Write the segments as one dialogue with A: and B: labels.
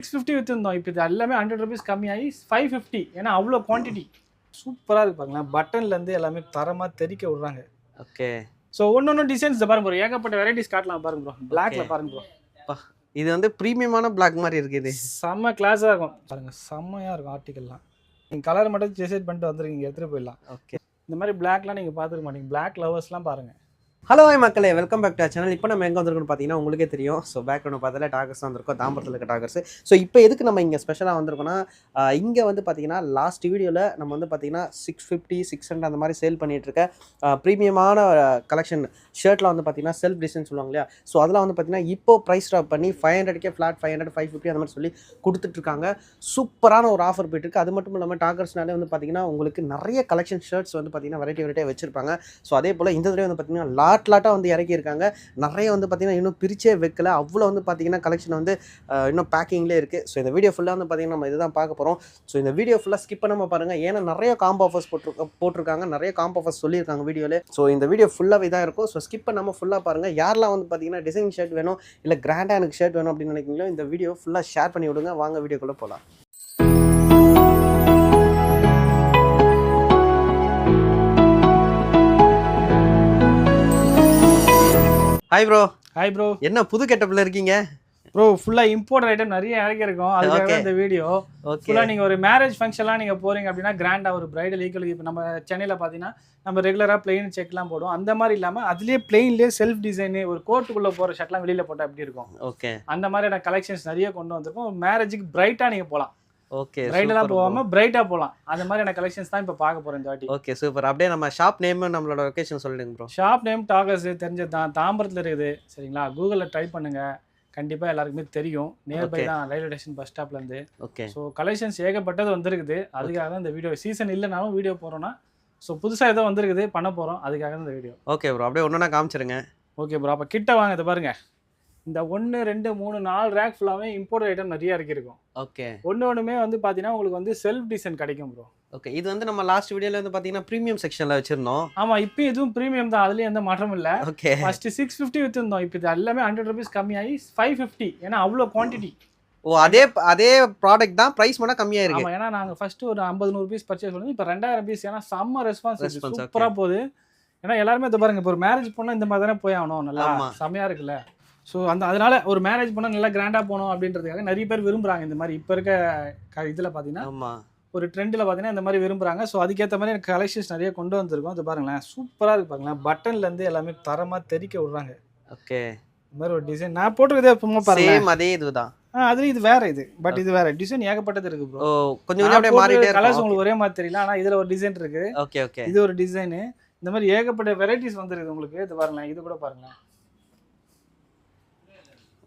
A: Six fifty விற்றுருந்தோம் இப்போ இது எல்லாமே ஹண்ட்ரட் ருபீஸ் கம்மியாகி ஃபைவ் ஃபிஃப்டி ஏன்னா அவ்வளோ குவான்டிட்டி சூப்பராக இருக்கு பாருங்களேன். பட்டன்லேருந்து எல்லாமே தரமாக தெறிக்க விடுறாங்க.
B: ஓகே.
A: ஸோ ஒன்று ஒன்று டிசைன்ஸ் பாருங்க ப்ரோ ஏகப்பட்ட வெரைட்டிஸ் காட்டலாம் பாருங்க ப்ரோ பிளாக்ல பாருங்க ப்ரோ
B: இது வந்து ப்ரீமியமான பிளாக் மாதிரி இருக்கு இது.
A: செம்ம கிளாஸாக இருக்கும். பாருங்க செம்மையாக இருக்கும் ஆர்டிகல்லாம் நீங்கள் கலர் மட்டும் டிசைட் பண்ணிட்டு வந்துருக்கீங்க எடுத்துகிட்டு போயிடலாம்.
B: ஓகே.
A: இந்த மாதிரி பிளாக்லாம் நீங்கள் பார்த்துக்க மாட்டீங்க. பிளாக் லவர்ஸ்லாம் பாருங்க.
B: ஹலோ மக்களே. வெல்கம் பேக் டு சேனல் இப்போ நம்ம எங்கே வந்திருக்கோம்னு பார்த்தீங்கன்னா உங்களுக்கே தெரியும். ஸோ பேக்ரவுண்ட் பார்த்தாலே டாகர்ஸ் வந்திருக்கோம். தாம்பரத்தில் இருக்க டாகர்ஸ். ஸோ இப்போ எதுக்கு நம்ம இங்கே ஸ்பெஷலாக வந்திருக்கோம்னா இங்கே வந்து பார்த்தீங்கன்னா லாஸ்ட் வீடியோவில் நம்ம வந்து பார்த்தீங்கன்னா சிக்ஸ் ஃபிஃப்டி சிக்ஸ் ஹண்ட்ரட் அந்த மாதிரி சேல் பண்ணிகிட்ருக்க ப்ரீமியமான கலெக்ஷன் ஷர்ட்டில் வந்து பார்த்தீங்கன்னா செல்ஃப் டிசைன் சொல்லுவாங்க இல்லையா? ஸோ அதெல்லாம் வந்து பார்த்தீங்கன்னா இப்போ ப்ரைஸ் ட்ராப் பண்ணி five ஹண்ட்ரட்கே flat five hundred five fifty அந்த மாதிரி சொல்லி கொடுத்துட்ருக்காங்க சூப்பரான ஒரு ஆஃபர் போயிட்டுருக்கு அது மட்டும் இல்லாமல் டாகர்ஸ்னாலே வந்து பார்த்தீங்கன்னா உங்களுக்கு நிறைய கலெக்ஷன் ஷர்ட்ஸ் வந்து பார்த்தீங்கன்னா வெரைட்டி வெரைட்டியாக வச்சிருப்பாங்க. ஸோ அதே போல் இந்த தடவை வந்து பார்த்தீங்கன்னா லாட் லாட்டாக வந்து இறக்கியிருக்காங்க. நிறைய வந்து பார்த்திங்கன்னா இன்னும் பிரிச்சே வைக்கல. அவ்வளோ வந்து பார்த்தீங்கன்னா கலெக்ஷன் வந்து இன்னும் பேக்கிங்லேயே இருக்குது ஸோ இந்த வீடியோ ஃபுல்லாக வந்து பார்த்தீங்கன்னா நம்ம இதுதான் பார்க்க போகிறோம் ஸோ இந்த வீடியோ ஃபுல்லாக ஸ்கிப் பண்ணாமல் பாருங்கள் ஏன்னா நிறைய காம்போ ஆஃபர்ஸ் போட்டிருக்க போட்டிருக்காங்க. நிறைய காம்போ ஆஃபர்ஸ் சொல்லியிருக்காங்க வீடியோவில் ஸோ இந்த வீடியோ ஃபுல்லாக இதாக இருக்கும். ஸோ ஸ்கிப் பண்ணாமல் ஃபுல்லாக பாருங்கள் யாரெல்லாம் வந்து பார்த்தீங்கன்னா டிசைன் ஷர்ட் வேணும் இல்லை கிராண்டாக எனக்கு ஷர்ட் வேணும் அப்படின்னு நினைக்கிறீங்களோ இந்த வீடியோ ஃபுல்லாக ஷேர் பண்ணி விடுங்க. வாங்க வீடியோக்குள்ளே போகலாம் ஹாய் ப்ரோ
A: ஹாய் ப்ரோ
B: என்ன புது கெட்டப்பில் இருக்கீங்க?
A: ப்ரோ ஃபுல்லாக இம்போர்ட் ஐட்டம் நிறைய இறக்கியிருக்கோம் அதுக்காக
B: Okay.
A: இந்த வீடியோ
B: ஓகே
A: ஃபுல்லாக நீங்கள் ஒரு மேரேஜ் ஃபங்க்ஷன்லாம் நீங்கள் போகிறீங்க அப்படின்னா கிராண்டாக ஒரு பிரைடல் ஈக்குவல் இப்போ நம்ம சென்னையில் பார்த்தீங்கன்னா நம்ம ரெகுலராக பிளெயின் செக்லாம் போடுவோம். அந்த மாதிரி இல்லாமல் அதுலேயே பிளெயின்லேயே செல்ஃப் டிசைனு ஒரு கோட்டுக்குள்ளே போகிற ஷர்ட்லாம் வெளியில் போட்டால் எப்படி இருக்கும்?
B: ஓகே
A: அந்த மாதிரியான கலெக்ஷன்ஸ் நிறைய கொண்டு வந்திருக்கோம். மேரேஜுக்கு பிரைட்டாக நீங்கள் போகலாம்
B: ஓகே
A: பிரைடலாக போகாமல் பிரைட்டாக போகலாம் அந்த மாதிரியான கலெக்ஷன்ஸ் தான் இப்போ பார்க்க போகிறோம் இந்த வாட்டி
B: ஓகே சூப்பர் அப்படியே நம்ம ஷாப் நேம் நம்மளோட லொகேஷன் சொல்லிடுங்க ப்ரோ
A: ஷாப் நேம் டாகர்ஸ் தெரிஞ்சது தான். தாம்பரத்தில் இருக்குது. சரிங்களா? கூகுளில் ட்ரை பண்ணுங்கள் கண்டிப்பாக எல்லாருக்குமே தெரியும். நியர்பை. தான் ரயில்வே ஸ்டேஷன் பஸ் ஸ்டாப்லேருந்து
B: ஓகே
A: ஸோ கலெக்ஷன்ஸ் ஏகப்பட்டது வந்திருக்குது. அதுக்காக தான் இந்த வீடியோ சீசன் இல்லைனாலும் வீடியோ போகிறோன்னா ஸோ புதுசாக ஏதோ வந்திருக்குது பண்ண போகிறோம் அதுக்காக தான் இந்த வீடியோ
B: ஓகே ப்ரோ அப்படியே ஒன்றா காமிச்சிருங்க.
A: ஓகே ப்ரோ அப்போ கிட்ட வாங்க இதை பாருங்க. இந்த ஒன்று ரெண்டு மூணு நாலு ரேக் ஃபுல்லாகவே இம்போர்ட் ஐட்டம் நிறைய இறக்கியிருக்கும்.
B: ஓகே
A: ஒன்று ஒன்றுமே வந்து பார்த்தீங்கன்னா உங்களுக்கு வந்து செல்ஃப் டிசைன் கிடைக்கும் ப்ரோ
B: ஓகே இது வந்து நம்ம லாஸ்ட் வீடியோல வந்து பார்த்தீங்கன்னா ப்ரீமியம் செக்ஷனில் வச்சிருந்தோம்.
A: ஆமாம் இப்போ இதுவும் ப்ரீமியம் தான். அதுலேயும் எந்த மாற்றமும் இல்லை.
B: ஓகே
A: ஃபர்ஸ்ட் சிக்ஸ் ஃபிஃப்டி விற்றுருந்தோம் இப்போ இது எல்லாமே ஹண்ட்ரட் ருபீஸ் கம்மியாகி ஃபைவ் ஃபிஃப்டி ஏன்னா அவ்வளோ குவான்டிட்டி
B: ஓ அதே அதே ப்ராடக்ட் தான் ப்ரைஸ் மட்டும் கம்மியாக இருக்கு.
A: ஆமாம் ஏன்னா நாங்கள் ஃபர்ஸ்ட் ஒரு ஐம்பது நூறு பீஸ் பர்ச்சேஸ் பண்ணி இப்போ ரெண்டாயிரம் பீஸ் ஏன்னா செம்ம ரெஸ்பான்ஸ். சூப்பராக போகுது. ஏன்னா எல்லாருமே இதை பாருங்க இப்போ ஒரு மேரேஜ் போனால் இந்த மாதிரி தானே போய் ஆகணும். நல்லா
B: ஆமா.
A: செம்மையாக இருக்குல்ல. ஸோ அந்த அதனால ஒரு மேரேஜ் போனால் நல்லா கிராண்டாக போகணும் அப்படின்றதுக்காக நிறைய பேர் விரும்புகிறாங்க இந்த மாதிரி. இப்போ இருக்க இதில் பார்த்தீங்கன்னா ஒரு ட்ரெண்டில் பார்த்தீங்கன்னா இந்த மாதிரி விரும்புகிறாங்க ஸோ அதுக்கேற்ற மாதிரி எனக்கு கலெக்ஷன்ஸ் நிறைய கொண்டு வந்திருக்கோம். அது பாருங்களேன். சூப்பராக இருக்கு பாருங்களேன். பட்டன்லேருந்து எல்லாமே தரமாக தெறிக்க விடுறாங்க.
B: ஓகே
A: இந்த மாதிரி ஒரு டிசைன் நான் போட்டிருக்கதே சும்மா பாருங்க
B: அதே இதுதான்.
A: ஆ அது இது வேற இது. பட் இது வேற. டிசைன் ஏகப்பட்டது இருக்கு ப்ரோ
B: கொஞ்சம் கொஞ்சம் அப்படியே மாறிட்டே
A: கலர்ஸ் உங்களுக்கு ஒரே மாதிரி தெரியல. ஆனா இதுல ஒரு டிசைன் இருக்கு.
B: ஓகே ஓகே
A: இது ஒரு டிசைனு இந்த மாதிரி ஏகப்பட்ட வெரைட்டிஸ் வந்துருக்கு உங்களுக்கு. இது பாருங்களேன். இது கூட பாருங்களேன்.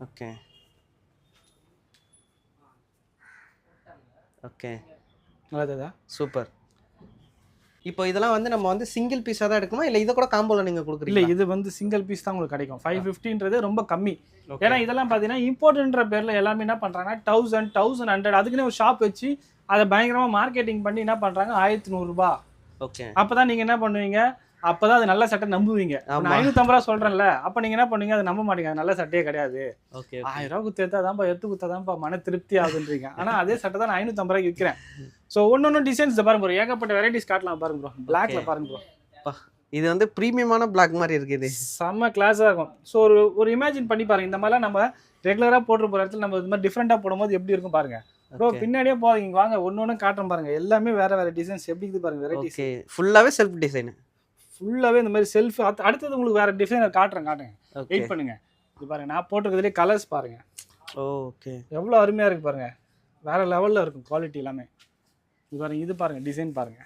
B: ஓகே ஓகே
A: நல்லா தெரியுதா
B: சூப்பர் இப்போ இதெல்லாம் வந்து நம்ம வந்து சிங்கிள் பீஸாக தான் எடுக்கணுமா? இல்லை இதை கூட காம்போல நீங்கள்
A: இல்ல
B: கொடுக்குறீங்க
A: இது வந்து சிங்கிள் பீஸ் தான் உங்களுக்கு கிடைக்கும். ஃபைவ் ஃபிஃப்டின்றது ரொம்ப கம்மி. ஏன்னா இதெல்லாம் பாத்தீங்கன்னா இம்போர்ட்ன்ற பேர்ல எல்லாமே என்ன பண்றாங்கன்னா தௌசண்ட் தௌசண்ட் ஹண்ட்ரட் அதுக்குன்னு ஒரு ஷாப் வச்சு அதை பயங்கரமா மார்க்கெட்டிங் பண்ணி என்ன பண்றாங்க? ஆயிரத்தி நூறுரூபா
B: ஓகே
A: அப்பதான் நீங்க என்ன பண்ணுவீங்க? அப்பதான் அது நல்ல சட்டை நம்புவீங்க. நான் ஐநூத்தம்பது ரூபா சொல்றேன்ல அப்ப நீங்க என்ன பண்ணுவீங்க? அதை நம்ப மாட்டீங்க. நல்ல சட்டையே கிடையாது. ஆயிரம் ரூபா குத்து எடுத்தாதான்ப்பா எடுத்து குத்தாதான்ப்பா மன திருப்தி ஆகுதுன்றீங்க ஆனா அதே சட்டை தான் நான் ஐநூத்தம்பது ரூபாய்க்கு விற்கிறேன் ஸோ ஒன்று ஒன்று டிசைன்ஸ் பாருங்க ப்ரோ ஏகப்பட்ட வெரைட்டிஸ் காட்டலாம் பாருங்க ப்ரோ பிளாக்ல. பாருங்க ப்ரோ
B: இது வந்து ப்ரீமியமான பிளாக் மாதிரி இருக்குது
A: செம்ம கிளாஸாக இருக்கும். ஸோ ஒரு ஒரு இமேஜின் பண்ணி பாருங்க. இந்த மாதிரிலாம் நம்ம ரெகுலராக போட்டு போகிற இடத்துல நம்ம இது மாதிரி டிஃப்ரெண்ட்டாக போடும்போது எப்படி இருக்கும் பாருங்க. ப்ரோ பின்னாடியே போகாதீங்க. வாங்க ஒன்று ஒன்று காட்டுறேன் பாருங்க. எல்லாமே வேற வேற டிசைன்ஸ் எப்படி இருக்குது பாருங்க வெரைட்டிஸ்
B: ஓகே ஃபுல்லாகவே செல்ஃப் டிசைன்
A: ஃபுல்லாகவே இந்த மாதிரி செல்ஃப் அடுத்தது உங்களுக்கு வேற டிசைனர் காட்டுறேன் காட்டுங்க. வெயிட் பண்ணுங்க. இது பாருங்க நான் போட்டிருக்கிறதுலே கலர்ஸ் பாருங்க.
B: ஓகே
A: எவ்வளோ அருமையாக இருக்கு பாருங்க. வேற லெவலில் இருக்கும் குவாலிட்டி எல்லாமே. இது பாருங்க இது பாருங்க டிசைன் பாருங்க.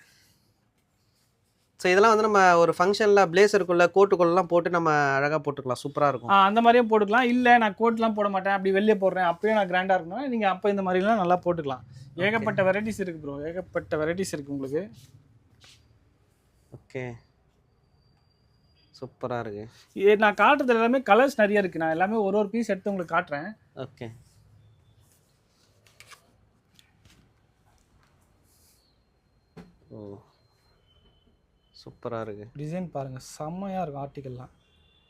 B: ஸோ இதெல்லாம் வந்து நம்ம ஒரு ஃபங்க்ஷனில் பிளேசருக்குள்ள கோட்டுக்குள்ளலாம் போட்டு நம்ம அழகாக போட்டுக்கலாம். சூப்பராக இருக்கும்.
A: ஆ, அந்த மாதிரியும் போட்டுக்கலாம். இல்லை நான் கோட்லாம் போட மாட்டேன். அப்படி வெளியே போடுறேன். அப்பயும் நான் கிராண்டாக இருக்கணும் நீங்கள் அப்போ இந்த மாதிரிலாம் நல்லா போட்டுக்கலாம். ஏகப்பட்ட வெரைட்டிஸ் இருக்கு ப்ரோ ஏகப்பட்ட வெரைட்டிஸ் இருக்கு உங்களுக்கு.
B: ஓகே சூப்பராக இருக்கு.
A: இது நான் காட்டுறது எல்லாமே கலர்ஸ் நிறைய இருக்கு. நான் எல்லாமே ஒரு ஒரு பீஸ் எடுத்து உங்களுக்கு காட்டுறேன்.
B: ஓகே. ஓ சூப்பராக இருக்கு.
A: டிசைன் பாருங்க செம்மையா இருக்கும் ஆர்டிகல்லாம்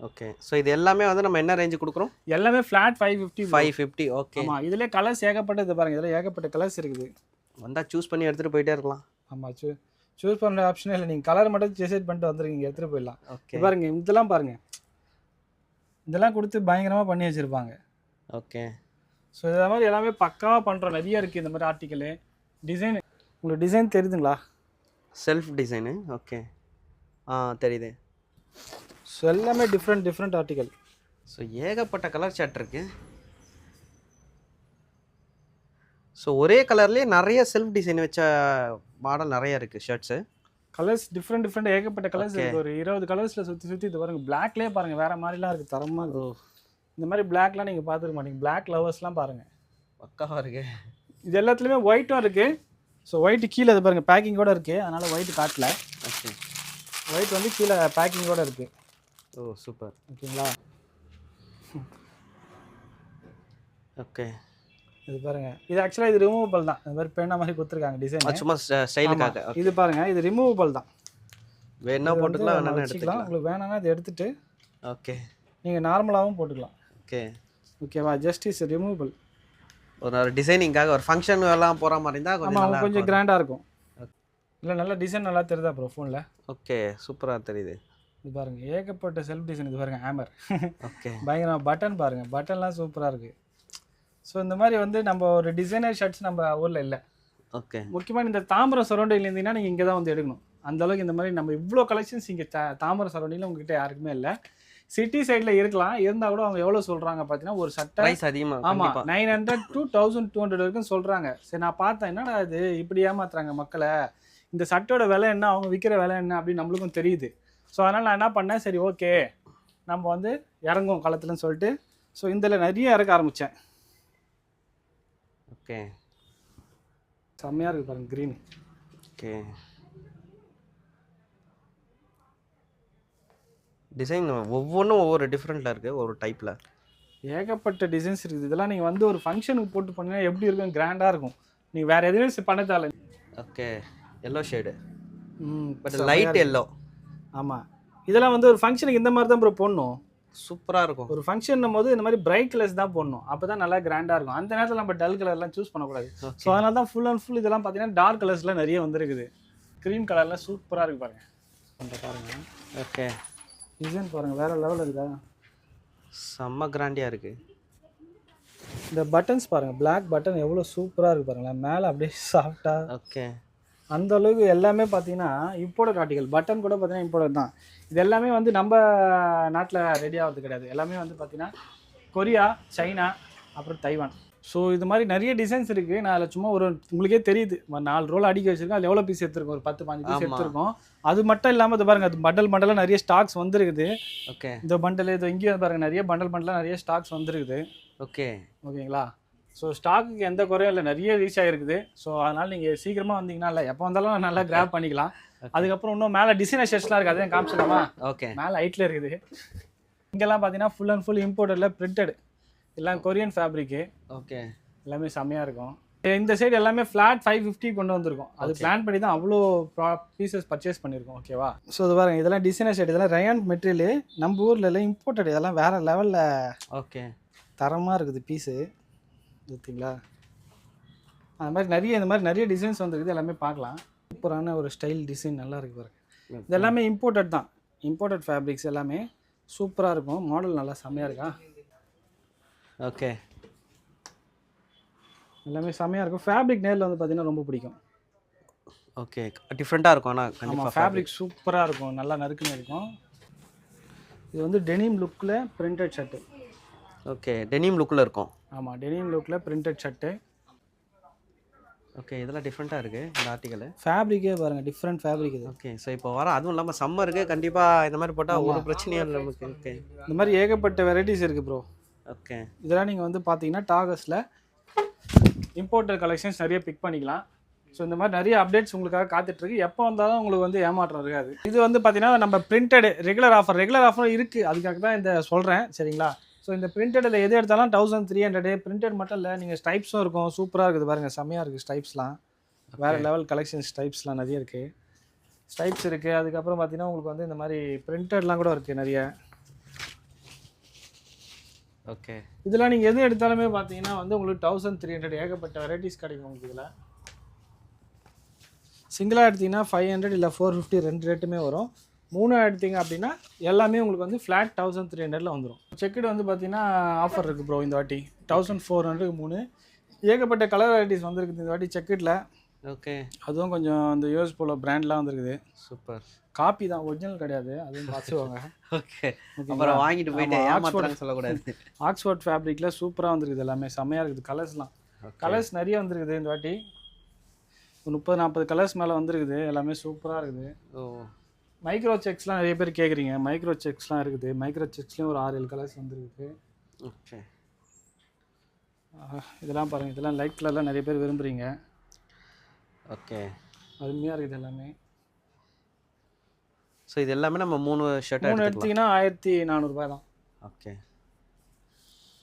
B: ஓகே. ஸோ இது எல்லாமே வந்து நம்ம என்ன ரேஞ்சு கொடுக்குறோம்?
A: எல்லாமே flat five fifty
B: five fifty okay
A: ஆமாம் இதுலேயே கலர்ஸ் ஏகப்பட்டது பாருங்க இதில் ஏகப்பட்ட கலர்ஸ் இருக்குது.
B: வந்தால் சூஸ் பண்ணி எடுத்துகிட்டு போயிட்டே இருக்கலாம்.
A: ஆமாம் சூ சூஸ் பண்ணுற ஆப்ஷனே இல்லை. நீங்கள் கலர் மட்டும் டிசைட் பண்ணிட்டு வந்துருக்கீங்க. எடுத்துகிட்டு போயிடலாம்.
B: ஓகே
A: பாருங்க இதெல்லாம் பாருங்க. இதெல்லாம் கொடுத்து பயங்கரமாக பண்ணி வச்சுருப்பாங்க.
B: ஓகே
A: ஸோ இதை மாதிரி எல்லாமே பக்காவாக பண்ணுறோம் நிறைய இருக்குது இந்த மாதிரி ஆர்டிக்கலு டிசைன் உங்களுக்கு டிசைன் தெரியுதுங்களா?
B: செல்ஃப் டிசைனு ஓகே ஆ தெரியுது.
A: ஸோ எல்லாமே டிஃப்ரெண்ட் டிஃப்ரெண்ட் ஆர்டிக்கல்
B: ஸோ ஏகப்பட்ட கலர் ஷர்ட் இருக்கு. ஸோ ஒரே கலர்லேயே நிறைய செல்ஃப் டிசைன் வச்ச மாடல் நிறைய இருக்குது ஷர்ட்ஸு
A: கலர்ஸ் டிஃப்ரெண்ட் டிஃப்ரெண்ட் ஏகப்பட்ட கலர்ஸ். இருக்குது ஒரு இருபது கலர்ஸில் சுற்றி சுற்றி இது பாருங்க. பிளாக்லேயே பாருங்கள் வேறு மாதிரிலாம் இருக்குது தரமாக
B: ஓ
A: இருக்குது இந்த மாதிரி பிளாக்லாம் நீங்கள் பார்த்துருக்க மாட்டீங்க. பிளாக் லவர்ஸ்லாம் பாருங்கள்
B: பக்காவாக இருக்கு.
A: இது எல்லாத்துலேயுமே ஒயிட்டும் இருக்குது ஸோ ஒயிட் கீழே இது பாருங்கள் பேக்கிங்கோட இருக்குது அதனால் ஒயிட் காட்டல.
B: ஓகே
A: ஒயிட் வந்து கீழே பேக்கிங்கோட இருக்குது
B: ஓ சூப்பர்
A: ஓகேங்களா
B: ஓகே
A: இது பாருங்க. இது ஆக்சுவலாக இது ரிமூவபிள் தான். இந்த மாதிரி பேனா மாதிரி கொடுத்துருக்காங்க டிசைன்
B: சும்மா ஸ்டைலுக்காக
A: இது பாருங்க இது ரிமூவபிள் தான்.
B: வேணா போட்டுக்கலாம் வேணா எடுத்துக்கலாம்.
A: உங்களுக்கு வேணாம்னா இதை எடுத்துட்டு
B: ஓகே.
A: நீங்கள் நார்மலாகவும் போட்டுக்கலாம்.
B: ஓகே.
A: ஓகேவா ஜஸ்ட் இஸ் ரிமூவபிள்
B: ஒரு டிசைனிங்காக ஒரு ஃபங்க்ஷன் எல்லாம் போகிற மாதிரி இருந்தால் கொஞ்சம்
A: கொஞ்சம் கிராண்டாக இருக்கும். இல்லை நல்ல டிசைன் நல்லா தெரியுதா ப்ரோ ஃபோனில்
B: ஓகே சூப்பராக தெரியுது.
A: இது பாருங்க ஏகப்பட்ட செல்ஃப் டிசைன் இது பாருங்க ஹேமர்
B: ஓகே
A: பயங்கரமாக பட்டன் பாருங்க பட்டன்லாம் சூப்பராக இருக்குது ஸோ இந்த மாதிரி வந்து நம்ம ஒரு டிசைனர் ஷர்ட்ஸ் நம்ம ஊரில் இல்லை.
B: ஓகே
A: முக்கியமாக இந்த தாம்பரம் சரௌண்டிங்கில் இருந்தீங்கன்னா நீங்கள் இங்கே தான் வந்து எடுக்கணும். அந்த அளவுக்கு இந்த மாதிரி நம்ம இவ்வளோ கலெக்ஷன்ஸ் இங்கே தா தாம்பரம் சரௌண்டிங்கில் உங்ககிட்ட யாருக்குமே இல்லை. சிட்டி சைடில் இருக்கலாம். இருந்தால் கூட அவங்க எவ்வளோ சொல்கிறாங்க பார்த்தீங்கன்னா ஒரு சட்டை
B: ப்ரைஸ் அதிகமாக
A: ஆமாம் nine hundred two thousand two hundred வரைக்கும் சொல்கிறாங்க சரி நான் பார்த்தேன். என்னடா இது? இப்படி ஏமாத்துறாங்க மக்களை. இந்த சட்டையோட விலை என்ன? அவங்க விற்கிற விலை என்ன? அப்படின்னு நம்மளுக்கும் தெரியுது. ஸோ அதனால் நான் என்ன பண்ணேன்? சரி ஓகே நம்ம வந்து இறங்குவோம் களத்துலன்னு சொல்லிட்டு. ஸோ இதில் நிறைய இறக்க ஆரம்பித்தேன்
B: ஓகே
A: செம்மையாக இருக்குது பாருங்க க்ரீன்
B: ஓகே டிசைன் ஒவ்வொன்றும் ஒவ்வொரு டிஃப்ரெண்ட்டில் இருக்குது ஒரு டைப்பில்
A: ஏகப்பட்ட டிசைன்ஸ் இருக்குது இதெல்லாம் நீங்கள் வந்து ஒரு ஃபங்க்ஷனுக்கு போட்டு பண்ணீங்கன்னா எப்படி இருக்கும்? கிராண்டாக இருக்கும். நீங்கள் வேறு எதுவுமே பண்ண தேவை
B: okay yellow shade
A: hmm
B: but light yellow
A: ஆமாம் இதெல்லாம் வந்து ஒரு ஃபங்க்ஷனுக்கு இந்த மாதிரி தான் ப்ரோ போடணும்.
B: சூப்பராக இருக்கும்.
A: ஒரு ஃபங்க்ஷன் போது இந்த மாதிரி பிரைட் கலர்ஸ் தான் போடணும். அப்போ தான் நல்லா கிராண்டாக இருக்கும். அந்த நேரத்தில் நம்ம டல் கலர்லாம் சூஸ் பண்ணக்கூடாது. ஸோ அதனால தான் ஃபுல் அண்ட் ஃபுல் இதெல்லாம் பார்த்தீங்கன்னா டார்க் கலர்ஸ்லாம் நிறைய வந்துருக்குது. க்ரீம் கலர்லாம் சூப்பராக இருக்கு பாருங்க. அந்த பாருங்க.
B: ஓகே
A: டிசைன் பாருங்க. வேற லெவலில் இருக்குதா
B: செம்ம கிராண்டியாக இருக்குது
A: இந்த பட்டன்ஸ் பாருங்க. Black பட்டன் எவ்வளோ சூப்பராக இருக்கு பாருங்களேன். மேலே அப்படியே சாஃப்டாக
B: ஓகே
A: அந்த அளவுக்கு எல்லாமே பார்த்தீங்கன்னா இம்போர்ட் ஆர்டிகல் பட்டன் கூட பார்த்தீங்கன்னா இம்போர்ட் தான். இது எல்லாமே வந்து நம்ம நாட்டில் ரெடி ஆகிறது கிடையாது. எல்லாமே வந்து பார்த்தீங்கன்னா கொரியா சைனா அப்புறம் தைவான். ஸோ இது மாதிரி நிறைய டிசைன்ஸ் இருக்குது நான் அதில் சும்மா ஒரு உங்களுக்கே தெரியுது. நாலு ரோல் அடிக்க வச்சிருக்கேன் அதில் எவ்வளோ பீஸ் எடுத்திருக்கோம்? ஒரு பத்து பாஞ்சு பீஸ். எடுத்திருக்கோம். அது மட்டும் இல்லாமல் இது பாருங்க அது பண்டல் பண்டலாக நிறைய ஸ்டாக்ஸ் வந்துருக்குது.
B: ஓகே
A: இந்த பண்டல் இது இங்கேயும் பாருங்க நிறைய பண்டல் பண்டலாக நிறைய ஸ்டாக்ஸ் வந்துருக்குது.
B: ஓகே
A: ஓகேங்களா? ஸோ ஸ்டாக்குக்கு எந்த குறையும் இல்லை. நிறைய ரீச் ஆகிருக்குது ஸோ அதனால் நீங்கள் சீக்கிரமாக வந்தீங்கன்னா இல்லை எப்போ வந்தாலும் நல்லா கிராப் பண்ணிக்கலாம். அதுக்கப்புறம் இன்னும் மேலே டிசைனர் ஷர்ட்ஸ்லாம் இருக்குது. அதையும் காமிச்சிடலாமா?
B: ஓகே
A: மேலே ஹைட்டில் இருக்குது. இங்கெல்லாம் பார்த்தீங்கன்னா ஃபுல் அண்ட் ஃபுல் இம்போர்ட்டடில் பிரிண்டட் எல்லாம் கொரியன் ஃபேப்ரிக்கு
B: ஓகே
A: எல்லாமே செம்மையாக இருக்கும். இந்த சைடு எல்லாமே ஃப்ளாட் ஃபைவ் ஃபிஃப்டி கொண்டு வந்திருக்கோம். அது பிளான் பண்ணி தான் அவ்வளோ பீசஸ் பர்ச்சேஸ் பண்ணியிருக்கோம் ஓகேவா ஸோ இது பாருங்க இதெல்லாம் டிசைனர் ஷர்ட் இதெல்லாம் ரயான் மெட்டீரியல் நம்ம ஊரில் எல்லாம் இம்போர்ட்டட் இதெல்லாம் வேறு லெவலில்
B: ஓகே
A: தரமாக இருக்குது பீஸு பார்த்தீங்களா அது மாதிரி நிறைய இந்த மாதிரி நிறைய டிசைன்ஸ் வந்துருக்குது எல்லாமே பார்க்கலாம். சூப்பரான ஒரு ஸ்டைல் டிசைன் நல்லா இருக்கு பாருங்க. இது எல்லாமே இம்போர்ட்டட் தான். இம்போர்ட்டட் ஃபேப்ரிக்ஸ் எல்லாமே சூப்பராக இருக்கும். மாடல் நல்லா செம்மையாக இருக்கா?
B: ஓகே
A: எல்லாமே செம்மையாக இருக்கும். ஃபேப்ரிக் நேரில் வந்து பார்த்தீங்கன்னா ரொம்ப பிடிக்கும்.
B: ஓகே டிஃப்ரெண்ட்டாக இருக்கும் ஆனால் கண்டிப்பாக
A: ஃபேப்ரிக் சூப்பராக இருக்கும். நல்லா நறுக்குன்னு இருக்கும். இது வந்து டெனிம் லுக்கில் பிரிண்டட் ஷர்ட்டு
B: ஓகே டெனிம் லுக்கில் இருக்கும்.
A: ஆமாம் டெனிம் லுக்கில் பிரிண்டட் ஷர்ட்டு
B: ஓகே இதெல்லாம் டிஃப்ரெண்ட்டாக இருக்குது இந்த ஆர்டிக்கல்
A: ஃபேப்ரிக்கே பாருங்கள் டிஃப்ரெண்ட் ஃபேப்ரிக் இது.
B: ஓகே ஸோ இப்போ வர அதுவும் இல்லாமல் சம்மருக்கு கண்டிப்பாக இந்த மாதிரி போட்டால் ஒரு பிரச்சனையும் இல்லை நமக்கு. ஓகே
A: இந்த மாதிரி ஏகப்பட்ட வெரைட்டிஸ் இருக்குது ப்ரோ
B: ஓகே
A: இதெல்லாம் நீங்கள் வந்து பார்த்தீங்கன்னா டாகஸில் இம்போர்ட்டர் கலெக்ஷன்ஸ் நிறைய பிக் பண்ணிக்கலாம். ஸோ இந்த மாதிரி நிறைய அப்டேட்ஸ் உங்களுக்காக காத்துட்ருக்கு எப்போ வந்தாலும் உங்களுக்கு வந்து ஏமாற்றம் இருக்காது. இது வந்து பார்த்தீங்கன்னா நம்ம printed regular offer regular offer இருக்குது அதுக்காக தான் இந்த சொல்கிறேன் சரிங்களா? ஸோ இந்த பிரிண்டடில் எது எடுத்தாலும் தௌசண்ட் த்ரீ ஹண்ட்ரடு பிரிண்டட் மட்டும் இல்லை நீங்கள் ஸ்டைப்ஸும் இருக்கும். சூப்பராக இருக்குது பாருங்கள் செம்மையாக இருக்குது ஸ்டைப்ஸ்லாம் வேறு லெவல் கலெக்ஷன் ஸ்டைப்ஸ்லாம் நிறைய இருக்குது ஸ்டைப்ஸ் இருக்குது அதுக்கப்புறம் பார்த்தீங்கன்னா உங்களுக்கு வந்து இந்த மாதிரி பிரிண்டட்லாம் கூட இருக்குது நிறைய.
B: ஓகே
A: இதெல்லாம் நீங்கள் எது எடுத்தாலுமே பார்த்தீங்கன்னா வந்து உங்களுக்கு தௌசண்ட் த்ரீ ஹண்ட்ரட் ஏகப்பட்ட வெரைட்டிஸ் கிடைக்கும் உங்களுக்கு இதில். சிங்கிளாக எடுத்தீங்கன்னா ஃபைவ் ஹண்ட்ரட் இல்லை ஃபோர் ஃபிஃப்டி ரெண்டு ரேட்டுமே வரும். மூணு எடுத்தீங்க அப்படின்னா எல்லாமே உங்களுக்கு வந்து ஃப்ளாட் தௌசண்ட் த்ரீ ஹண்ட்ரடில் வந்துடும் செக்குடு வந்து பார்த்தீங்கன்னா ஆஃபர் இருக்குது ப்ரோ இந்த வாட்டி. தௌசண்ட் ஃபோர் ஹண்ட்ரட் மூணு. ஏகப்பட்ட கலர் வெரைட்டிஸ் வந்திருக்குது இந்த வாட்டி செக்குடில்
B: ஓகே
A: அதுவும் கொஞ்சம் இந்த யூஎஸ் போல பிராண்ட்லாம் வந்திருக்குது.
B: சூப்பர்
A: காப்பி தான் ஒரிஜினல் கிடையாது. அதுவும் பார்த்துவாங்க
B: ஓகே அப்புறம் வாங்கிட்டு போயிட்டு ஏமாத்துறாங்க சொல்லக்கூடாது.
A: ஆக்ஸ்ஃபோர்ட் ஃபேப்ரிக்கில் சூப்பராக வந்திருக்குது எல்லாமே. செம்மையாக இருக்குது கலர்ஸ்லாம் கலர்ஸ் நிறைய வந்திருக்குது இந்த வாட்டி. முப்பது நாற்பது கலர்ஸ் மேலே வந்திருக்குது. எல்லாமே சூப்பராக இருக்குது.
B: ஓ.
A: மைக்ரோ செக்ஸ்லாம் நிறைய பேர் கேட்குறீங்க மைக்ரோ செக்ஸ்லாம் இருக்குது. மைக்ரோ செக்ஸ்லேயும் ஒரு ஆறு ஏழு கலர்ஸ் வந்துருக்குது
B: ஓகே
A: இதெல்லாம் பாருங்கள் இதெல்லாம் லைட் கலர்லாம் நிறைய பேர் விரும்புகிறீங்க
B: ஓகே
A: அருமையாக இருக்குது எல்லாமே.
B: ஸோ இது எல்லாமே நம்ம மூணு ஷர்ட்
A: மூணு எடுத்தீங்கன்னா ஆயிரத்தி நானூறுரூபா தான்.
B: ஓகே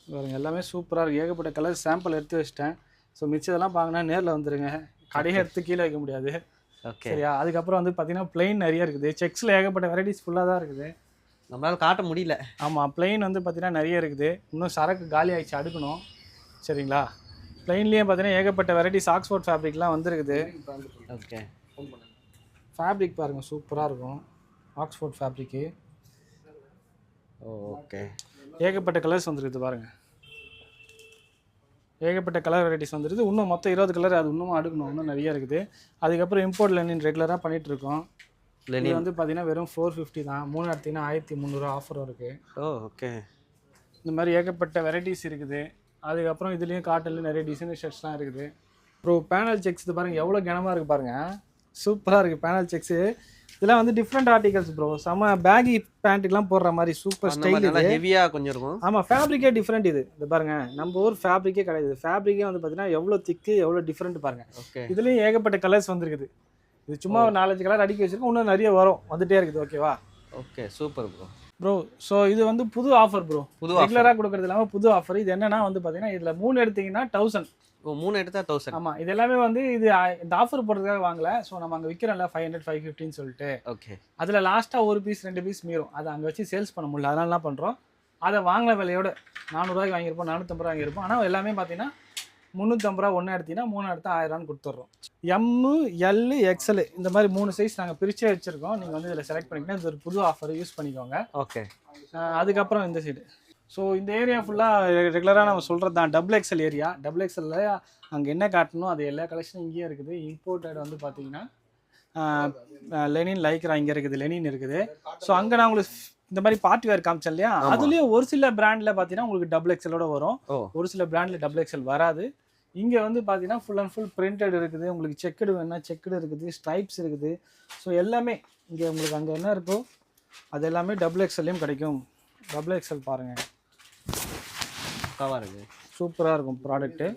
A: பாருங்க எல்லாமே சூப்பராக இருக்குது ஏகப்பட்ட கலர் சாம்பிள் எடுத்து வச்சிட்டேன். ஸோ மிச்சதெல்லாம் பார்க்கணும்னா நேரில் வந்துருங்க. கடையை எடுத்து கீழே வைக்க முடியாது. சரியா? அதுக்கப்புறம் வந்து பார்த்தீங்கன்னா பிளெயின் நிறைய இருக்குது. செக்ஸில் ஏகப்பட்ட வெரைட்டிஸ் ஃபுல்லாக தான் இருக்குது.
B: நம்மளால காட்ட முடியல.
A: ஆமாம் பிளெயின் வந்து பார்த்தீங்கன்னா நிறைய இருக்குது. இன்னும் சரக்கு காலி ஆயிடுச்சு அடுக்கணும். சரிங்களா? பிளெயின்லேயே பார்த்தீங்கன்னா ஏகப்பட்ட வெரைட்டிஸ் ஆக்ஸ்போர்ட் ஃபேப்ரிக்லாம் வந்துருக்குது.
B: ஓகே.
A: ஃபேப்ரிக் பாருங்கள் சூப்பராக இருக்கும். Oxford fabric
B: okay.
A: ஏகப்பட்ட கலர்ஸ் வந்துருக்குது பாருங்கள் ஏகப்பட்ட கலர் வெரைட்டிஸ் வந்துருக்குது இன்னும் மொத்தம் இருபது கலர் அது இன்னும் அடுக்கணும். இன்னும் நிறைய இருக்குது. அதுக்கப்புறம் இம்போர்ட் லெனின் ரெகுலராக பண்ணிட்டு இருக்கோம்.
B: லெனி
A: இது வந்து பார்த்தீங்கன்னா வெறும் ஃபோர் ஃபிஃப்டி தான். மூணு எடுத்தீங்கன்னா ஆயிரத்தி முந்நூறுவா ஆஃபரும் இருக்குது
B: ஓ ஓகே
A: இந்த மாதிரி ஏகப்பட்ட வெரைட்டிஸ் இருக்குது. அதுக்கப்புறம் இதுலேயும் காட்டன்ல நிறைய டிசைனர் ஷர்ட்ஸ்லாம் இருக்குது. ப்ரோ பேனல் செக்ஸ் இது பாருங்கள் எவ்வளோ கனமாக இருக்குது பாருங்கள் சூப்பராக இருக்குது பேனல் செக்ஸு இதெல்லாம் வந்து டிஃப்ரெண்ட் ஆர்டிகல்ஸ் ப்ரோ செம்ம பேகி பேண்ட்டுக்கெலாம் போடுற மாதிரி சூப்பர் ஸ்டைல்
B: நல்லா ஹெவியாக கொஞ்சம் இருக்கும்.
A: ஆமாம் ஃபேப்ரிக்கே டிஃப்ரெண்ட் இது. இது பாருங்க. நம்ம ஊர் ஃபேப்ரிக்கே கிடையாது. ஃபேப்ரிக்கே வந்து பார்த்தீங்கன்னா எவ்வளோ திக்கு எவ்வளோ டிஃப்ரெண்ட் பாருங்க.
B: ஓகே
A: இதுலேயும் ஏகப்பட்ட கலர்ஸ் வந்திருக்குது. இது சும்மா ஒரு நாலஞ்சு கலர் அடிக்க வச்சிருக்கோம். இன்னும் நிறைய வரும். வந்துட்டே இருக்குது ஓகேவா
B: okay super bro
A: bro so இது வந்து புது ஆஃபர் ப்ரோ
B: புது.
A: ரெகுலராக கொடுக்கறது இல்லாமல் புது ஆஃபர் இது என்னன்னா வந்து பார்த்தீங்கன்னா இதில் மூணு எடுத்தீங்கன்னா தௌசண்ட்
B: மூணு எடுத்தா தௌசண்ட்
A: ஆமாம் இது எல்லாமே வந்து இது இந்த ஆஃபர் போடுறதுக்காக வாங்கல. ஸோ நம்ம அங்கே விற்கிறோம்ல ஃபைவ் ஹண்ட்ரட் ஃபைவ் ஃபிஃப்டின்னு சொல்லிட்டு.
B: ஓகே
A: அதில் லாஸ்ட்டாக ஒரு பீஸ் ரெண்டு பீஸ் மீறும். அதை அங்கே வச்சு சேல்ஸ் பண்ண முடியல. அதனால என்ன பண்ணுறோம் அதை வாங்கின விலையோட நானூறுரூவாய்க்கு வாங்கியிருப்போம் நானூற்றம்பது ரூபா வாங்கியிருப்போம். ஆனால் எல்லாமே பார்த்தீங்கன்னா முந்நூற்றம்பது ரூபா ஒன்று எடுத்தீங்கன்னா மூணு எடுத்தா ஆயிரம்னு கொடுத்துட்றோம். எம்மு எல்லு எக்ஸல் இந்த மாதிரி மூணு சைஸ் நாங்கள் பிரிச்சே வச்சுருக்கோம். நீங்கள் வந்து இதில் செலக்ட் பண்ணிக்கிட்டா இது ஒரு புது ஆஃபர் யூஸ் பண்ணிக்கோங்க.
B: ஓகே
A: அதுக்கப்புறம் இந்த சைடு ஸோ இந்த ஏரியா ஃபுல்லாக ரெகுலராக நம்ம சொல்கிறது தான் டபுள் எக்ஸல் ஏரியா டபுள் எக்ஸலில் அங்கே என்ன காட்டணும் அது எல்லா கலெக்ஷனும் இங்கேயும் இருக்குது. இம்போர்ட்டட் வந்து பார்த்தீங்கன்னா லெனின் லைக்ரா இங்கே இருக்குது. லெனின் இருக்குது. ஸோ அங்கே நான் உங்களுக்கு இந்த மாதிரி பார்ட்டி வேர் காமிச்சேன் இல்லையா? அதுலேயும் ஒரு சில பிராண்டில் பார்த்தீங்கன்னா உங்களுக்கு டபுள் எக்ஸலோட வரும். ஒரு சில பிராண்டில் டபுள் எக்ஸல் வராது. இங்கே வந்து பார்த்தீங்கன்னா ஃபுல் அண்ட் ஃபுல் பிரிண்டட் இருக்குது. உங்களுக்கு செக்குடு வேணா செக்குடு இருக்குது. ஸ்ட்ரைப்ஸ் இருக்குது. ஸோ எல்லாமே இங்கே உங்களுக்கு அங்கே என்ன இருக்கோ அது எல்லாமே டபுள் எக்ஸல்லையும் கிடைக்கும். டபுள் எக்ஸல் பாருங்கள்
B: பக்காவா இருக்கு.
A: சூப்பராக இருக்கும் ப்ராடக்ட்டு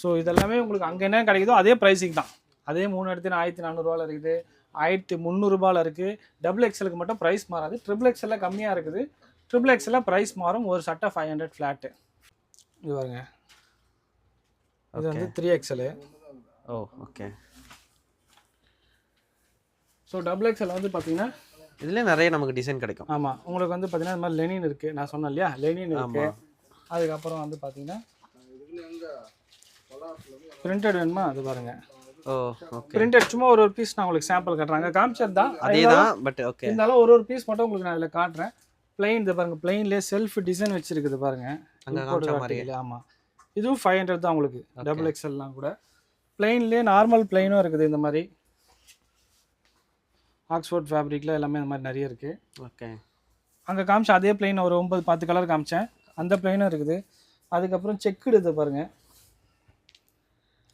A: ஸோ இதெல்லாமே உங்களுக்கு அங்கே என்ன கிடைக்குதோ அதே ப்ரைஸிங் தான். அதே மூணு இடத்துல ஆயிரத்தி நானூறுரூவாவில் இருக்குது. ஆயிரத்தி முந்நூறுபாவில் இருக்குது டபுள் எக்ஸலுக்கு மட்டும் ப்ரைஸ் மாறாது. ட்ரிபிள் எக்ஸலில் கம்மியாக இருக்குது. ட்ரிபிள் எக்ஸலில் ப்ரைஸ் மாறும் ஒரு சட்டை ஃபைவ் ஹண்ட்ரட் ஃப்ளாட்டு இது பாருங்க. இது வந்து three XL
B: oh okay
A: so double XL வந்து பார்த்தீங்கன்னா
B: இதுல நிறைய நமக்கு டிசைன் கிடைக்கும்.
A: ஆமாம் உங்களுக்கு வந்து பார்த்தீங்கன்னா இந்த மாதிரி லெனின் இருக்குது நான் சொன்னேன் இல்லையா? லெனின் இருக்குது. அதுக்கப்புறம் வந்து பார்த்தீங்கன்னா பிரிண்டட் வேணுமா? அது பாருங்கள்
B: ஓ ஓகே
A: பிரிண்டட் சும்மா ஒரு ஒரு பீஸ் நான் உங்களுக்கு சாம்பிள் காட்டுறாங்க காமிச்சது தான்.
B: அதே தான் பட் ஓகே
A: இருந்தாலும் ஒரு ஒரு பீஸ் மட்டும் உங்களுக்கு நான் இதில் காட்டுறேன். பிளைன் இது பாருங்க பிளைன்லேயே செல்ஃப் டிசைன் வச்சிருக்குது பாருங்க.
B: அங்க
A: Imported
B: காமிச்ச மாதிரி.
A: article, ஆமா. இதுவும் ஃபைவ் ஹண்ட்ரட் தான் உங்களுக்கு டபுள் எக்ஸ்எல்லாம் கூட. பிளைன்லேயே நார்மல் பிளைனும் இருக்குது இந்த மாதிரி. ஆக்ஸ்ஃபோர்ட் ஃபேப்ரிக்கில் எல்லாமே இந்த மாதிரி நிறைய இருக்குது
B: ஓகே
A: அங்கே காமிச்ச அதே பிளைன் ஒரு ஒன்பது பத்து கலர் காமிச்சேன். அந்த பிளைனும் இருக்குது. அதுக்கப்புறம் செக்குடு இது பாருங்க.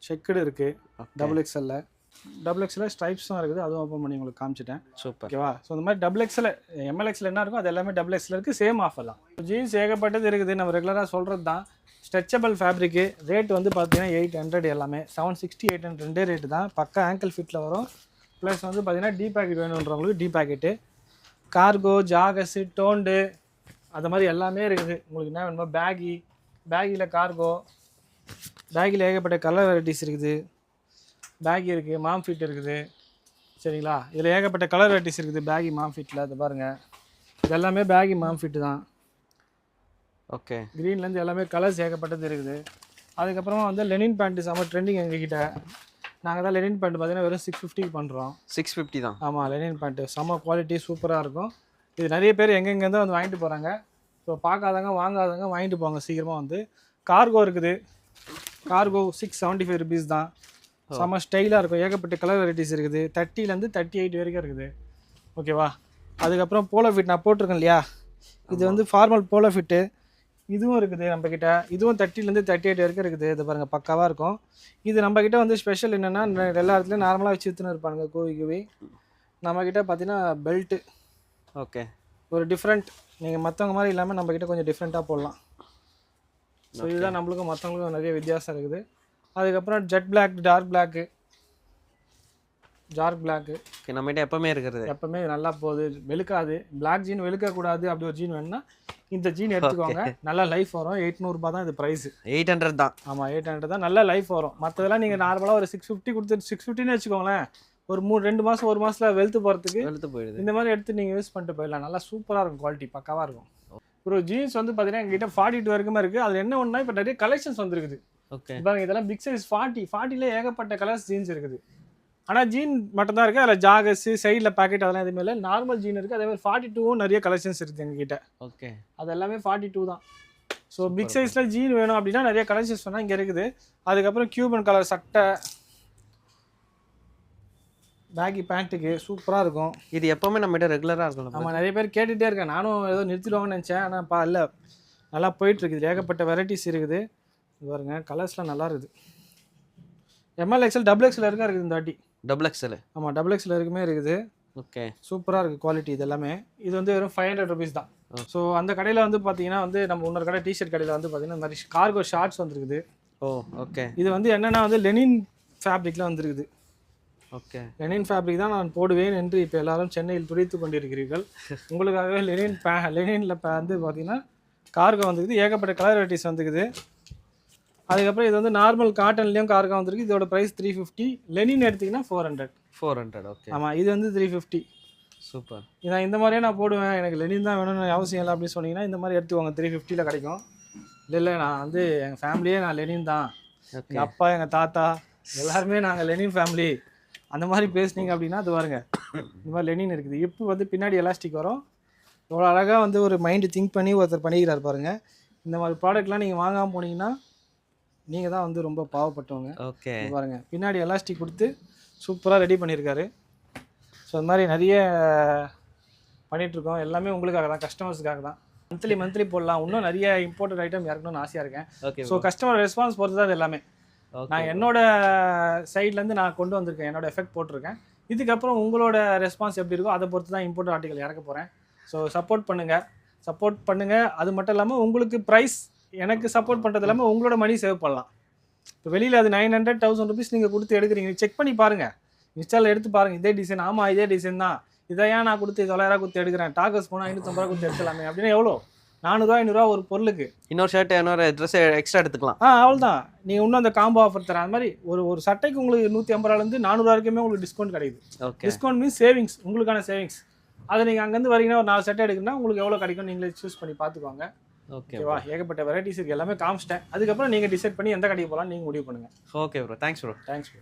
A: செக்குடு இருக்குது டபுள் எக்ஸ்எல்ல டபுள் எக்ஸ்எல்ல ஸ்ட்ரைப்ஸும் இருக்குது. அதுவும் ஓப்பன் பண்ணி உங்களுக்கு காமிச்சிட்டேன்.
B: சூப்பர்
A: ஓகேவா ஸோ இந்த மாதிரி டபுள் எக்ஸில் எம்எல்எக்ஸில் என்ன இருக்கும் அது எல்லாமே டபுள் எக்ஸில் இருக்குது சேம் ஆஃபர் தான். ஜீன்ஸ் ஏகப்பட்டது இருக்குது. நம்ம ரெகுலராக சொல்கிறது தான். ஸ்ட்ரெச்சபிள் ஃபேப்ரிக்கு ரேட் வந்து பார்த்தீங்கன்னா எயிட் ஹண்ட்ரட் எல்லாமே. செவன் சிக்ஸ்டி எயிட் ஹண்ட்ரட் ரெண்டே ரேட்டு தான். பக்கா ஆங்கிள் ஃபிட்டில் வரும். ப்ளஸ் வந்து பார்த்தீங்கன்னா டி பேக்கெட் வேணுன்றவங்களுக்கு டி பேக்கெட்டு கார்கோ ஜாகஸு டோண்டு அது மாதிரி எல்லாமே இருக்குது. உங்களுக்கு என்ன வேணுமோ பேகி பேகியில் கார்கோ பேகில் ஏகப்பட்ட கலர் வெரைட்டிஸ் இருக்குது. பேகி இருக்குது மாம் ஃபிட் இருக்குது. சரிங்களா? இதில் ஏகப்பட்ட கலர் வெரைட்டிஸ் இருக்குது பேகி மாம் ஃபிட்டில் அது பாருங்கள் இது எல்லாமே பேகி மாம் ஃபிட்டு தான்.
B: ஓகே.
A: க்ரீன்லேருந்து எல்லாமே கலர்ஸ் ஏகப்பட்டது இருக்குது. அதுக்கப்புறமா வந்து லெனின் பேண்ட்டு செம்ம ட்ரெண்டிங் எங்ககிட்ட. நாங்கள் தான் லெனின் பேண்ட் பார்த்தீங்கன்னா வெறும் சிக்ஸ் ஃபிஃப்டிக்கு பண்ணுறோம்
B: சிக்ஸ் ஃபிஃப்டி தான்.
A: ஆமாம் லெனின் பேண்ட்டு செம்ம குவாலிட்டி சூப்பராக இருக்கும். இது நிறைய பேர் எங்கெங்கேருந்தோ வந்து வாங்கிட்டு போகிறாங்க ஸோ பார்க்காதவங்க வாங்காதவங்க வாங்கிட்டு போவாங்க சீக்கிரமாக வந்து. கார்கோ இருக்குது. Cargo six seventy five rupees தான் செம்ம ஸ்டைலாக இருக்கும். ஏகப்பட்ட கலர் வெரைட்டிஸ் இருக்குது. தேர்ட்டிலேருந்து தேர்ட்டி எயிட் வரைக்கும் இருக்குது. ஓகேவா அதுக்கப்புறம் போலோ ஃபிட் நான் போட்டிருக்கேன் இல்லையா? இது வந்து ஃபார்மல் போலோ ஃபிட்டு இதுவும் இருக்குது நம்மக்கிட்ட இதுவும் தேர்ட்டிலேருந்து தேர்ட்டி எயிட் வரைக்கும் இருக்குது. இது பாருங்கள் பக்காவாக இருக்கும். இது நம்மக்கிட்ட வந்து ஸ்பெஷல் என்னென்னா எல்லா இடத்துலையும் நார்மலாக வச்சு வித்துன்னு இருப்பானுங்க கோவி கோவி. நம்மக்கிட்ட பார்த்தீங்கன்னா பெல்ட்டு
B: ஓகே.
A: ஒரு டிஃப்ரெண்ட் நீங்கள் மற்றவங்க மாதிரி இல்லாமல் நம்மக்கிட்ட கொஞ்சம் டிஃப்ரெண்ட்டாக போடலாம். ஸோ இதுதான் நம்மளுக்கும் மற்றவங்களுக்கும் நிறைய வித்தியாசம் இருக்குது. அதுக்கப்புறம் jet black dark black dark black
B: okay நம்மகிட்ட எப்பவுமே இருக்கிறது.
A: எப்பவுமே நல்லா போகுது. வெளுக்காது. பிளாக் ஜீன் வெளுக்கக்கூடாது அப்படி ஒரு ஜீன் வேணும்னா இந்த ஜீன் எடுத்துக்கோங்க. நல்லா லைஃப் வரும். எயிட்நூறுபா தான் இது ப்ரைஸ்
B: எயிட் ஹண்ட்ரட் தான்.
A: ஆமாம் எயிட் ஹண்ட்ரட் தான். நல்ல லைஃப் வரும். மற்றதெல்லாம் நீங்கள் நார்மலாக ஒரு சிக்ஸ் ஃபிஃப்டி கொடுத்து சிக்ஸ் ஃபிஃப்டின்னு வச்சுக்கோங்களேன். ஒரு மூணு ரெண்டு மாதம் ஒரு மாதத்தில் வெளுத்து போகிறதுக்கு
B: வெளுத்து போயிடுது.
A: இந்த மாதிரி எடுத்து நீங்கள் யூஸ் பண்ணிட்டு போயிடலாம். நல்லா சூப்பராக இருக்கும் குவாலிட்டி பக்காவாக இருக்கும். ஒரு ஜீன்ஸ் வந்து பார்த்தீங்கன்னா எங்ககிட்ட ஃபார்ட்டி டூ வரைக்குமே இருக்குது அதில் என்ன ஒன்றா இப்போ நிறைய கலெக்ஷன்ஸ் வந்துருக்குது.
B: ஓகே
A: பாருங்க இதெல்லாம் பிக் சைஸ் ஃபார்ட்டி ஃபார்ட்டிலே ஏகப்பட்ட கலர்ஸ் ஜீன்ஸ் இருக்குது. ஆனால் ஜீன் மட்டும் தான் இருக்குது அதில் ஜாகஸ் சைடில் பாக்கெட் அதெல்லாம் எதுவுமே இல்லை. நார்மல் ஜீன் இருக்குது அதே மாதிரி ஃபார்ட்டி டூவும் நிறைய கலெக்ஷன்ஸ் இருக்குது எங்ககிட்ட.
B: ஓகே
A: அது எல்லாமே ஃபார்ட்டி டூ தான் ஸோ பிக் சைஸில் ஜீன் வேணும் அப்படின்னா நிறைய கலெக்ஷன்ஸ் வேணால் இங்கே இருக்குது. அதுக்கப்புறம் கியூபன் கலர் சட்டை பேக்கி பேண்ட்டுக்கு சூப்பராக இருக்கும்.
B: இது எப்பவுமே நம்மகிட்ட ரெகுலராக இருக்கும்
A: ஆமாம் நிறைய பேர் கேட்டுகிட்டே இருக்கேன் நானும் ஏதோ நிறுத்திடுவாங்கன்னு நினச்சேன். ஆனால் பா இல்லை. நல்லா போயிட்டுருக்குது ஏகப்பட்ட வெரைட்டிஸ் இருக்குது. இது பாருங்க கலர்ஸ்லாம் நல்லா இருக்குது. எம்எல் எக்ஸ்எல் டபுள் எக்ஸ்எல் இருக்க? இருக்குது இந்த வாட்டி.
B: டபுள் எக்ஸ்எல்
A: ஆமாம் டபுள் எக்ஸ்எல் இருக்குமே இருக்குது.
B: ஓகே
A: சூப்பராக இருக்குது குவாலிட்டி இது எல்லாமே. இது வந்து வெறும் ஃபைவ் ஹண்ட்ரட் ருபீஸ் தான். ஸோ அந்த கடையில் வந்து பார்த்தீங்கன்னா வந்து நம்ம இன்னொரு கடை டிஷர்ட் கடையில் வந்து பார்த்தீங்கன்னா இந்த மாதிரி கார்கோ ஷார்ட்ஸ் வந்துருக்குது.
B: ஓ ஓகே
A: இது வந்து என்னென்னா வந்து லெனின் ஃபேப்ரிக்கில் வந்துருக்குது.
B: ஓகே.
A: லெனின் ஃபேப்ரிக் தான் நான் போடுவேன் என்று இப்போ எல்லாரும் சென்னையில் துடித்து கொண்டிருக்கிறீர்கள். உங்களுக்காகவே லெனின் பே லெனினில் வந்து பார்த்தீங்கன்னா கார்கோ வந்துருக்குது. ஏகப்பட்ட கலர் வெரைட்டிஸ் வந்துருக்குது. அதுக்கப்புறம் இது வந்து நார்மல் காட்டன்லேயும் கார்கோ வந்திருக்கு. இதோட ப்ரைஸ் த்ரீ ஃபிஃப்டி லெனின் எடுத்திங்கன்னா four hundred
B: four hundred okay
A: ஆமாம் இது வந்து த்ரீ ஃபிஃப்டி
B: சூப்பர்.
A: நான் இந்த மாதிரியே நான் போடுவேன். எனக்கு லெனின் தான் வேணும்னு அவசியம் இல்லை அப்படின்னு சொன்னீங்கன்னா இந்த மாதிரி எடுத்துக்கோங்க. த்ரீ ஃபிஃப்டியில் கிடைக்கும். இல்லை இல்லை நான் வந்து எங்கள் ஃபேமிலியே நான் லெனின் தான். எங்கள் அப்பா எங்கள் தாத்தா எல்லாருமே நாங்கள் லெனின் ஃபேமிலி அந்த மாதிரி பேசுனீங்க அப்படின்னா அது பாருங்க. இந்த மாதிரி லெனின் இருக்குது. இப்போ வந்து பின்னாடி எலாஸ்டிக் வரும். இவ்வளோ அழகாக வந்து ஒரு மைண்டு திங்க் பண்ணி ஒருத்தர் பண்ணிக்கிறார் பாருங்க. இந்த மாதிரி ப்ராடக்ட்லாம் நீங்கள் வாங்காமல் போனீங்கன்னா நீங்கள் தான் வந்து ரொம்ப பாவப்பட்டவங்க.
B: ஓகே
A: இங்க பாருங்க. பின்னாடி எலாஸ்டிக் கொடுத்து சூப்பராக ரெடி பண்ணியிருக்காரு ஸோ அந்த மாதிரி நிறைய பண்ணிகிட்ருக்கோம் எல்லாமே உங்களுக்காக தான் கஸ்டமர்ஸுக்காக தான். மந்த்லி மந்த்லி போடலாம். இன்னும் நிறைய இம்போர்ட்டட் ஐட்டம் இறக்கணும்னு ஆசையாக இருக்கேன்.
B: ஓகே
A: ஸோ கஸ்டமர் ரெஸ்பான்ஸ் பொறுத்து தான் இது எல்லாமே. நான் என்னோட சைட்லேருந்து நான் கொண்டு வந்திருக்கேன் என்னோட எஃபெக்ட் போட்டிருக்கேன். இதுக்கப்புறம் உங்களோட ரெஸ்பான்ஸ் எப்படி இருக்கோ அதை பொறுத்து தான் இம்போர்ட் ஆர்டிகல் இறக்க போகிறேன் ஸோ சப்போர்ட் பண்ணுங்கள் சப்போர்ட் பண்ணுங்கள் அது மட்டும் இல்லாமல் உங்களுக்கு ப்ரைஸ் எனக்கு சப்போர்ட் பண்ணுறது இல்லாமல் உங்களோட மணி சேவ் பண்ணலாம். இப்போ வெளியில் அது நைன் ஹண்ட்ரட் தௌசண்ட் ருபீஸ் நீங்கள் கொடுத்து எடுக்கிறீங்க. செக் பண்ணி பாருங்கள் இன்ஸ்டாவில் எடுத்து பாருங்கள் இதே டிசைன் ஆமாம் இதே டிசைன் தான். இதை ஏன் நான் கொடுத்து தொள்ளாயிரம் கொடுத்து எடுக்கிறேன். டாக்கஸ் போனால் ஐநூற்றம்பது ரூபா கொடுத்து எடுக்கலாமே. அப்படின்னா எவ்வளோ? நானூறுரூவா ஐநூறுரூவா ஒரு பொருளுக்கு.
B: இன்னொரு ஷர்ட் இன்னொரு ட்ரெஸ் எக்ஸ்ட்ரா எடுத்துக்கலாம்.
A: ஆ அவ்வளோதான் நீங்கள் இன்னும் அந்த காம்போ ஆஃபர் தரேன். அந்த மாதிரி ஒரு ஒரு சட்டைக்கு உங்களுக்கு நூற்றி ஐம்பது ரூபாலேருந்து நானூறுரூவா வரைக்குமே உங்களுக்கு டிஸ்கவுண்ட் கிடைக்குது.
B: ஓகே
A: டிஸ்கவுண்ட் மீன்ஸ் சேவிங்ஸ் உங்களுக்கான சேவிங்ஸ் அதை நீங்கள் அங்கேருந்து வரீங்கன்னா ஒரு நாலு சட்டை எடுக்கணும்னா உங்களுக்கு எவ்வளோ கிடைக்கும் நீங்களே சூஸ் பண்ணி பார்த்துக்கோங்க.
B: ஓகே
A: ஓகேவா ஏகப்பட்ட வெரைட்டிஸ் இருக்குது எல்லாமே காமிச்சிட்டேன். அதுக்கப்புறம் நீங்கள் டிசைட் பண்ணி எந்த கடைக்கு போகலாம் நீங்கள் முடிவு பண்ணுங்கள்
B: okay bro thanks bro
A: thanks